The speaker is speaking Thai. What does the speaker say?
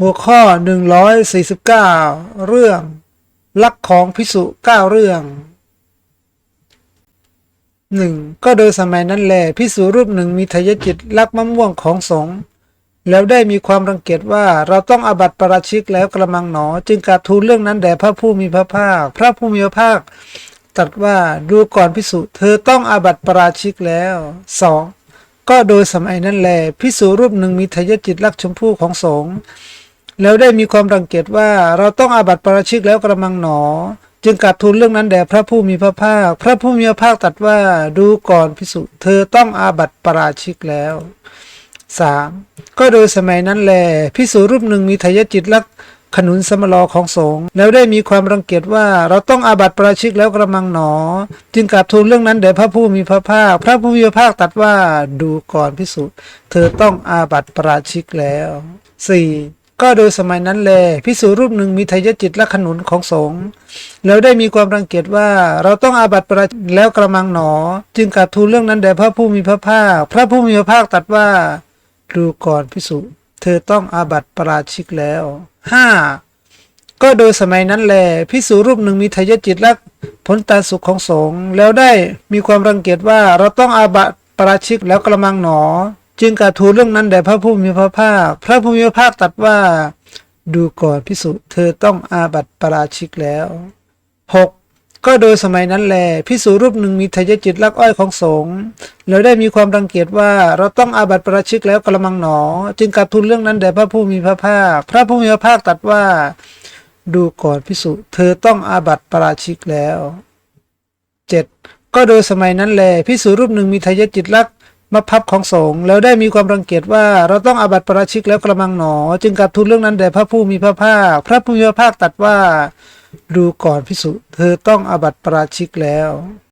หัวข้อ 149 เรื่อง ลักของพิสุเก้าเรื่องหนึ่งก็โดยสมัยนั้นแลพิสุรูปหนึ่งมีทายจิตลักมะม่วงของสงฆ์แล้วได้มีความรังเกียจว่าเราต้องอาบัติปราชิกแล้วกระมังหนอ จึงกราบทูลเรื่องนั้นแด่พระผู้มีพระภาค พระผู้มีพระภาคตรัสว่าดูก่อนพิสุเธอต้องอาบัติปราชิกแล้วสองก็โดยสมัยนั้นแลพิสูรูปหนึ่งมีทายจิตรักชมพู่ของสงฆ์ แล้วได้มีความรังเกียจว่าเราต้องอาบัติปราชิกแล้วกระมังหนอ จึงกราบทูลเรื่องนั้นแด่พระผู้มีพระภาค พระผู้มีพระภาคตรัสว่าดูก่อนพิสุเธอต้องอาบัติปราชิกแล้วสามก็โดยสมัยนั้นแลพิสูรูปหนึ่งมีทายจิตรักขนุนสมลอของสงฆ์แล้วได้มีความรังเกียจว่าเราต้องอาบัติปราชิกแล้วกระมังหนอ จึงกราบทูลเรื่องนั้นแด่พระผู้มีพระภาค พระผู้มีพระภาคตรัสว่าดูก่อนพิสุเธอต้องอาบัติปราชิกแล้วสี่ ก็โดยสมัยนั้นแลพิสูรูปหนึ่งมีทายจิตและขนุนของสงฆ์แล้วได้มีความรังเกียจว่าเราต้องอาบัติปราชิกแล้วกระมังหนอ จึงกราบทูลเรื่องนั้นแด่พระผู้มีพระภาค พระผู้มีพระภาคตรัสว่าดูก่อนพิสุเธอต้องอาบัติปราชิกแล้วห้าก็โดยสมัยนั้นแลพิสูรูปหนึ่งมีทายจิตรักผลตาสุขของสงฆ์แล้วได้มีความรังเกียจว่าเราต้องอาบัติปราชิกแล้วกระมังหนอ จึงกราบทูลเรื่องนั้นแด่พระผู้มีพระภาค พระผู้มีพระภาคตรัสว่าดูก่อนพิสุเธอต้องอาบัติปราชิกแล้วหกก็โดยสมัยนั้นแลพิสูรูปหนึ่งมีทายจิตรักอ้อยของสงฆ์แล้วได้มีความรังเกียจว่าเราต้องอาบัติปราชิกแล้วกระมังหนอ จึงกราบทูลเรื่องนั้นแด่พระผู้มีพระภาค พระผู้มีพระภาคตรัสว่า ดูก่อนพิสุเธอต้องอาบัติปราชิกแล้วเจ็ดก็โดยสมัยนั้นแลพิสุรูปหนึ่งมีทายจิตรัก มาพับของสงฆ์แล้วได้มีความรังเกียจว่า เราต้องอาบัติประชิกแล้วกระมังหนอ จึงกลับทูลเรื่องนั้นแด่พระผู้มีพระภาค พระผู้มีพระภาคตรัสว่า ดูก่อนพิสุเธอต้องอาบัติประชิกแล้ว